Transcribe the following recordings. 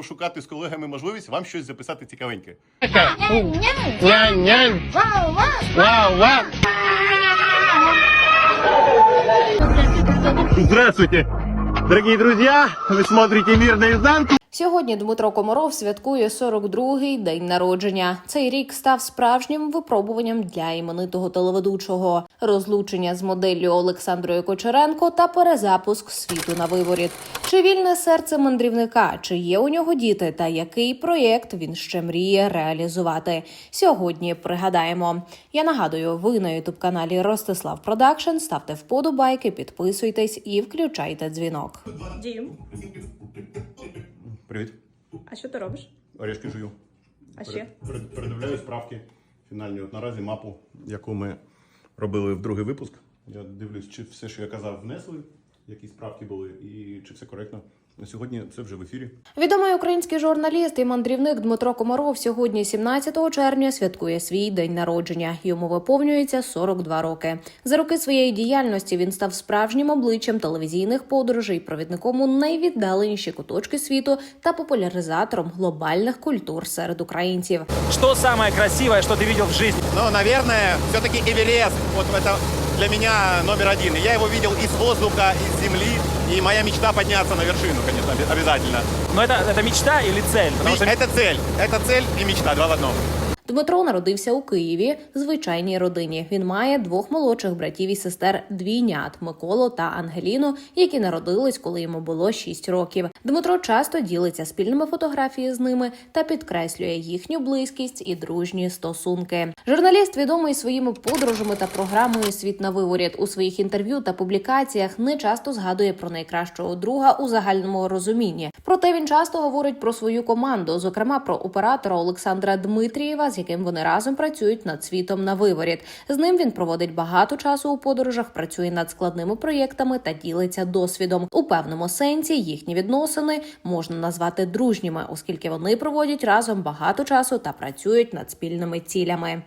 буду шукати з колегами можливість вам щось записати цікавеньке. Здравствуйте, дорогие друзья! Вы смотрите «Мир наизнанку». Сьогодні Дмитро Комаров святкує 42-й день народження. Цей рік став справжнім випробуванням для іменитого телеведучого, розлучення з моделлю Олександрою Кочеренко та перезапуск світу на виворіт. Чи вільне серце мандрівника? Чи є у нього діти? Та який проєкт він ще мріє реалізувати? Сьогодні пригадаємо. Я нагадую, ви на ютуб каналі Ростислав Продакшн. Ставте вподобайки, підписуйтесь і включайте дзвінок. Дім, Привіт, а що ти робиш? орешки жую. А ще? Перед- Передивляю справки фінальні. От наразі мапу, яку ми робили в другий випуск. Я дивлюсь, чи все, що я казав, внесли, які справки були, і чи все коректно. На сьогодні це вже в ефірі. Відомий український журналіст і мандрівник Дмитро Комаров сьогодні, 17 червня, святкує свій день народження. Йому виповнюється 42 роки. За роки своєї діяльності він став справжнім обличчям телевізійних подорожей, провідником у найвіддаленіші куточки світу та популяризатором глобальних культур серед українців. Что самое красивое, что ты видел в жизни? Ну, наверное, все-таки Эверест. Вот это для меня номер один. И я его видел и с воздуха, и с земли. И моя мечта подняться на вершину, конечно, обе- обязательно. Но это, это мечта или цель? Потому что Это цель. Это цель и мечта, два в одном. Дмитро народився у Києві звичайній родині. Він має двох молодших братів і сестер двійнят Миколу та Ангеліну, які народились, коли йому було 6 років. Дмитро часто ділиться спільними фотографіями з ними та підкреслює їхню близькість і дружні стосунки. Журналіст відомий своїми подорожами та програмою Світ на виворіт у своїх інтерв'ю та публікаціях не часто згадує про найкращого друга у загальному розумінні. Проте він часто говорить про свою команду, зокрема про оператора Олександра Дмитрієва, з яким вони разом працюють над світом на виворіт. З ним він проводить багато часу у подорожах, працює над складними проєктами та ділиться досвідом. У певному сенсі їхні відносини можна назвати дружніми, оскільки вони проводять разом багато часу та працюють над спільними цілями.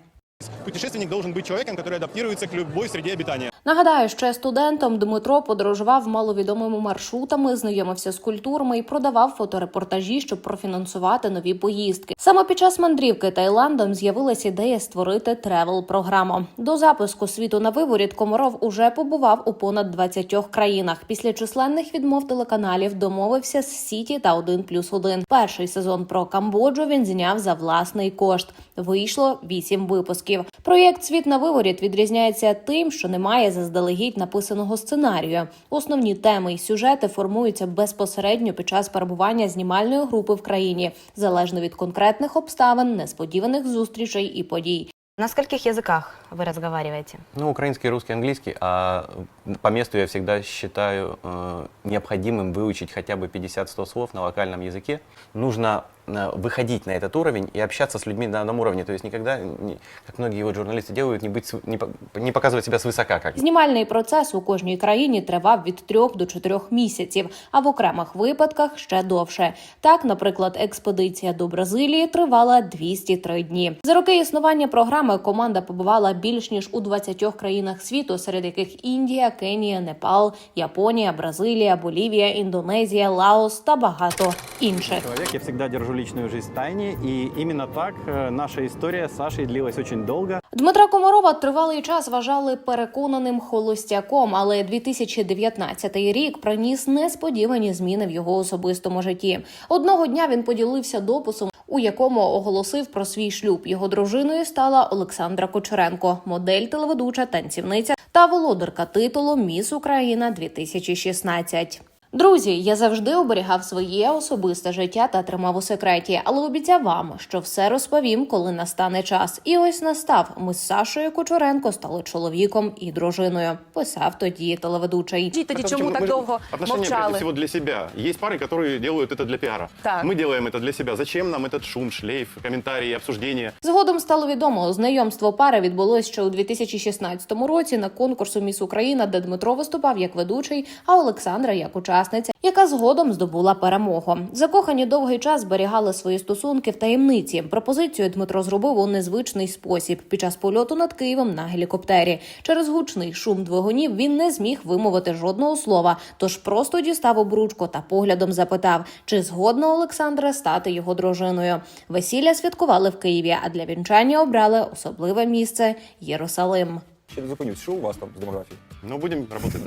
Путешественник должен быть человеком, который адаптируется к любой среде обитания. Нагадаю, ще студентом Дмитро подорожував маловідомими маршрутами, знайомився з культурами і продавав фоторепортажі, щоб профінансувати нові поїздки. Саме під час мандрівки Таїландом з'явилася ідея створити тревел-програму. До запуску світу на виворіт Комаров уже побував у понад 20 країнах. Після численних відмов телеканалів домовився з Сіті та 1 плюс 1. Перший сезон про Камбоджу він зняв за власний кошт. Вийшло 8 випусків. Проєкт Світ на виворіт відрізняється тим, що немає заздалегідь написаного сценарію. Основні теми і сюжети формуються безпосередньо під час перебування знімальної групи в країні, залежно від конкретних обставин, несподіваних зустрічей і подій. На скольких языках вы разговариваете? Ну, украинский, русский, английский, а по месту я всегда считаю э, необходимым выучить хотя бы 50-100 слов на локальном языке. Нужно э, выходить на этот уровень и общаться с людьми на одном уровне. То есть никогда, не- как многие вот журналисты делают, не, быть, св- не, по- не показывать себя свысока. Как. Знімальний процес у кожній країні тривав від трьох до чотирьох місяців, а в окремих випадках ще довше. Так, наприклад, експедиція до Бразилії тривала 203 дні. За роки існування програми команда побувала більш ніж у 20 країнах світу, серед яких Індія, Кенія, Непал, Японія, Бразилія, Болівія, Індонезія, Лаос та багато інших. человек, я всегда держу личную жизнь в тайне, и именно так э, наша история с Сашей длилась очень долго. Дмитра Комарова тривалий час вважали переконаним холостяком, але 2019 рік приніс несподівані зміни в його особистому житті. Одного дня він поділився дописом. У якому оголосив про свій шлюб його дружиною стала Олександра Кочеренко, модель, телеведуча, танцівниця та володарка титулу Міс Україна 2016. Друзі, я завжди оберігав своє особисте життя та тримав у секреті, але обіцяв вам, що все розповім, коли настане час. І ось настав. Ми з Сашою Кучуренко стали чоловіком і дружиною. Писав тоді телеведучий. Тоді Потому чому что так мы- довго Отношения, прежде мовчали? всего, для себя. Есть пары, которые делают это для пиара. Так. Мы делаем это для себя. Зачем нам этот шум, шлейф, комментарии, обсуждения? Згодом стало відомо, знайомство пари відбулось ще у 2016 році на конкурсу Міс Україна, де Дмитро виступав як ведучий, а Олександра як учасник. учасниця, яка згодом здобула перемогу. Закохані довгий час зберігали свої стосунки в таємниці. Пропозицію Дмитро зробив у незвичний спосіб під час польоту над Києвом на гелікоптері. Через гучний шум двигунів він не зміг вимовити жодного слова, тож просто дістав обручку та поглядом запитав, чи згодна Олександра стати його дружиною. Весілля святкували в Києві, а для вінчання обрали особливе місце Єрусалим. Ще не зупинюсь, що у вас там з демографією? Ну, будем работать.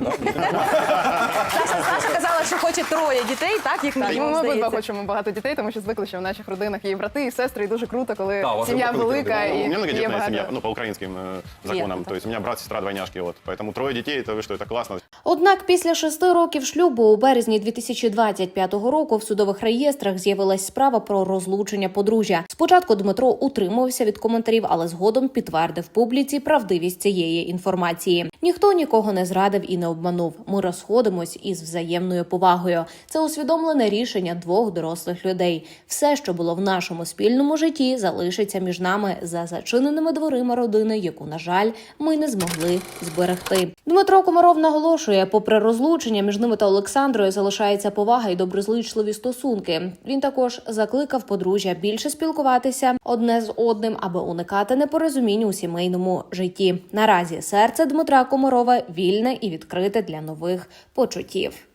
Саша, Саша казала, що хоче троє дітей, так їх Так, нам ми обидва здається. хочемо багато дітей, тому що звикли, що в наших родинах є і брати, і сестри, і дуже круто, коли Да, у вас сім'я велика велика родина. і У меня є многодетная багато. семья, ну, по украинским э, законам. Нет, То есть у меня брат, сестра, двойняшки, вот. Поэтому трое детей, это вы что, это классно. Однак після шести років шлюбу у березні 2025 року в судових реєстрах з'явилась справа про розлучення подружжя. Спочатку Дмитро утримувався від коментарів, але згодом підтвердив публіці правдивість цієї інформації. Ніхто нікого не зрадив і не обманув. Ми розходимось із взаємною повагою. Це усвідомлене рішення двох дорослих людей. Все, що було в нашому спільному житті, залишиться між нами за зачиненими дверима родини, яку, на жаль, ми не змогли зберегти. Дмитро Комаров наголошує, попри розлучення між ними та Олександрою залишається повага і доброзичливі стосунки. Він також закликав подружжя більше спілкуватися одне з одним, аби уникати непорозумінь у сімейному житті. Наразі серце Дмитра Комарова вільне і відкрите для нових почуттів.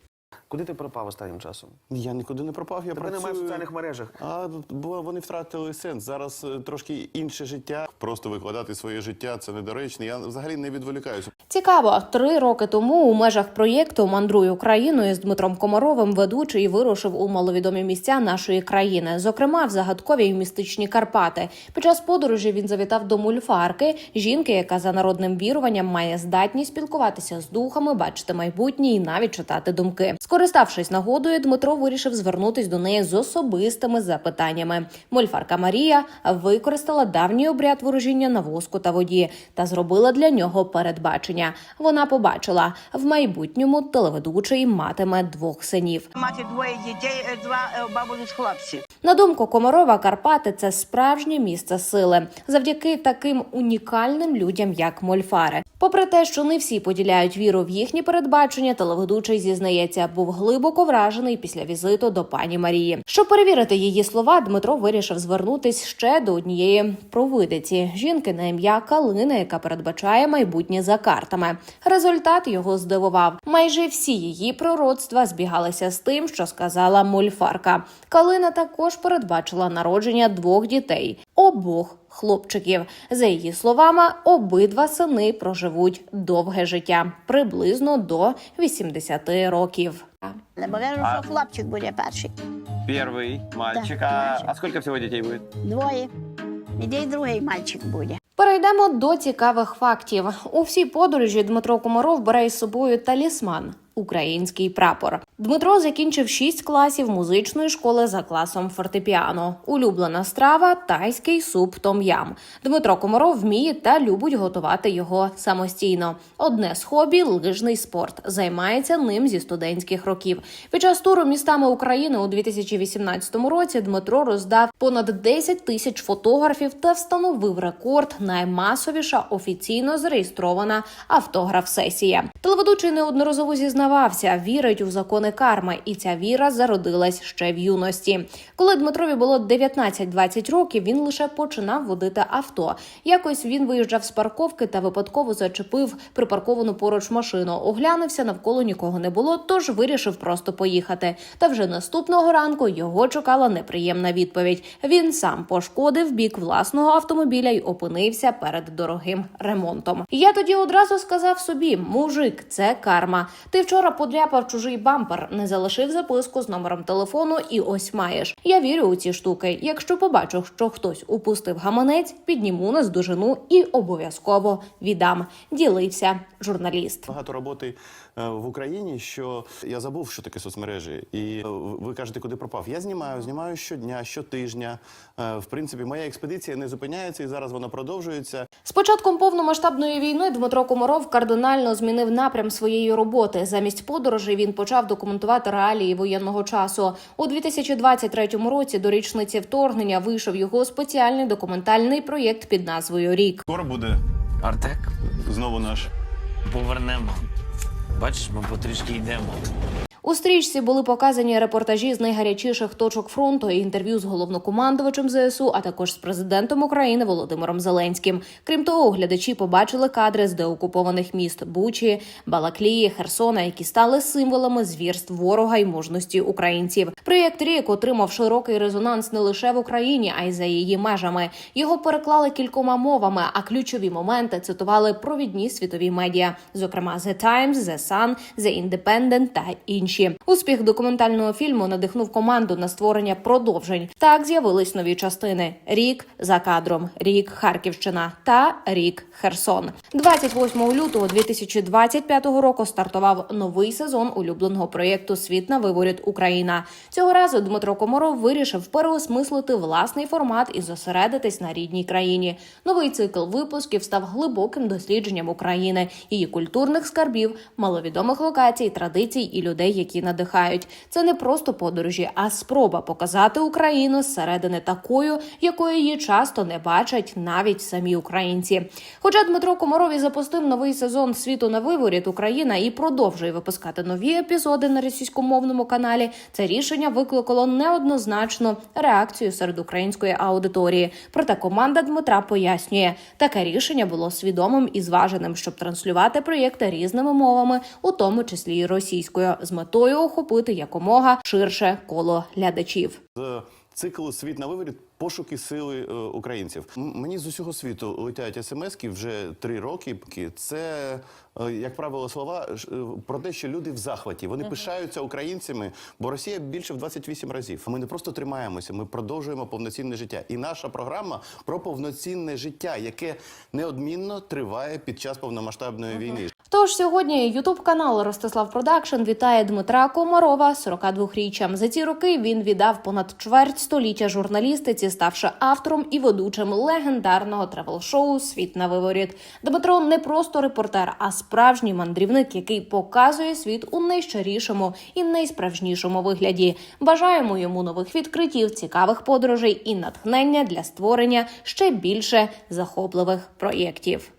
Куди ти пропав останнім часом? Я нікуди не пропав, я Тебе немає в соціальних мережах. А бо вони втратили сенс. Зараз е, трошки інше життя. Просто викладати своє життя це недоречно. Я взагалі не відволікаюся. Цікаво, три роки тому у межах проєкту Мандруй Україною з Дмитром Комаровим ведучий вирушив у маловідомі місця нашої країни, зокрема в загадкові й містичні Карпати. Під час подорожі він завітав до мульфарки, жінки, яка за народним віруванням має здатність спілкуватися з духами, бачити майбутнє і навіть читати думки. Скориставшись нагодою, Дмитро вирішив звернутись до неї з особистими запитаннями. Мольфарка Марія використала давній обряд ворожіння на воску та воді та зробила для нього передбачення. Вона побачила в майбутньому телеведучий матиме двох синів. Мати двоє дітей, е, два е, з хлопці. На думку Комарова, Карпати це справжнє місце сили завдяки таким унікальним людям, як Мольфари. Попри те, що не всі поділяють віру в їхні передбачення, телеведучий зізнається, був глибоко вражений після візиту до пані Марії. Щоб перевірити її слова, Дмитро вирішив звернутись ще до однієї провидиці жінки на ім'я Калина, яка передбачає майбутнє за картами. Результат його здивував. Майже всі її пророцтва збігалися з тим, що сказала мульфарка. Калина також передбачила народження двох дітей обох хлопчиків. За її словами, обидва сини проживуть довге життя приблизно до 80 років. Набережно, що хлопчик буде перший. Перший мальчик. Да, А, мальчик. а скільки всього дітей буде? Двоє. Іде другий мальчик буде. Перейдемо до цікавих фактів. У всій подорожі Дмитро Комаров бере із собою талісман. Український прапор Дмитро закінчив шість класів музичної школи за класом фортепіано. Улюблена страва тайський суп том-ям. Дмитро Комаров вміє та любить готувати його самостійно. Одне з хобі лижний спорт. Займається ним зі студентських років. Під час туру містами України у 2018 році Дмитро роздав понад 10 тисяч фотографів та встановив рекорд наймасовіша офіційно зареєстрована автограф-сесія. Телеведучий неодноразово зізнавався, вірить у закони карми, і ця віра зародилась ще в юності. Коли Дмитрові було 19-20 років, він лише починав водити авто. Якось він виїжджав з парковки та випадково зачепив припарковану поруч машину. Оглянувся навколо нікого не було, тож вирішив просто поїхати. Та вже наступного ранку його чекала неприємна відповідь. Він сам пошкодив бік власного автомобіля й опинився перед дорогим ремонтом. Я тоді одразу сказав собі: мужик, це карма. Ти вчора подряпав чужий бампер, не залишив записку з номером телефону, і ось маєш. Я вірю у ці штуки. Якщо побачу, що хтось упустив гаманець, підніму наздожену і обов'язково віддам. Ділився журналіст. Багато роботи е, в Україні, що я забув, що таке соцмережі. І е, ви кажете, куди пропав? Я знімаю, знімаю щодня, щотижня. Е, В принципі, моя експедиція не зупиняється і зараз вона продовжується. З початком повномасштабної війни Дмитро Комаров кардинально змінив напрям своєї роботи. Замість подорожей він почав документувати реалії воєнного часу. У 2023 році до річниці вторгнення вийшов його спеціальний документальний проєкт під назвою Рік. Скоро буде Артек, знову наш. повернемо. Бачиш, ми потрішки йдемо. У стрічці були показані репортажі з найгарячіших точок фронту, і інтерв'ю з головнокомандувачем ЗСУ, а також з президентом України Володимиром Зеленським. Крім того, глядачі побачили кадри з деокупованих міст Бучі, Балаклії, Херсона, які стали символами звірств ворога й мужності українців. Проєкт Рік отримав широкий резонанс не лише в Україні, а й за її межами. Його переклали кількома мовами, а ключові моменти цитували провідні світові медіа, зокрема The Times, The Sun, The Independent та інші. Успіх документального фільму надихнув команду на створення продовжень. Так з'явились нові частини: Рік за кадром, Рік Харківщина та Рік Херсон. 28 лютого 2025 року стартував новий сезон улюбленого проєкту Світ на виворіт Україна. Цього разу Дмитро Комаров вирішив переосмислити власний формат і зосередитись на рідній країні. Новий цикл випусків став глибоким дослідженням України, її культурних скарбів, маловідомих локацій, традицій і людей, які надихають. Це не просто подорожі, а спроба показати Україну зсередини такою, якою її часто не бачать навіть самі українці. Хоча Дмитро Комаров і запустив новий сезон світу на виворіт Україна і продовжує випускати нові епізоди на російськомовному каналі. Це рішення викликало неоднозначну реакцію серед української аудиторії. Проте команда Дмитра пояснює, таке рішення було свідомим і зваженим, щоб транслювати проєкти різними мовами, у тому числі і російською, з метою охопити якомога ширше коло глядачів. З циклу Світ на виворіт пошуки сили е, українців. Мені з усього світу летять смски вже три роки. Це, е, як правило, слова ж, е, про те, що люди в захваті. Вони пишаються українцями, бо Росія більше в 28 разів. Ми не просто тримаємося, ми продовжуємо повноцінне життя. І наша програма про повноцінне життя, яке неодмінно триває під час повномасштабної війни. Тож сьогодні Ютуб канал Ростислав Продакшн вітає Дмитра Комарова 42-річчям. За ці роки він віддав понад чверть століття журналістиці, ставши автором і ведучим легендарного тревел-шоу Світ на виворіт. Дмитро не просто репортер, а справжній мандрівник, який показує світ у найщирішому і найсправжнішому вигляді. Бажаємо йому нових відкриттів, цікавих подорожей і натхнення для створення ще більше захопливих проєктів.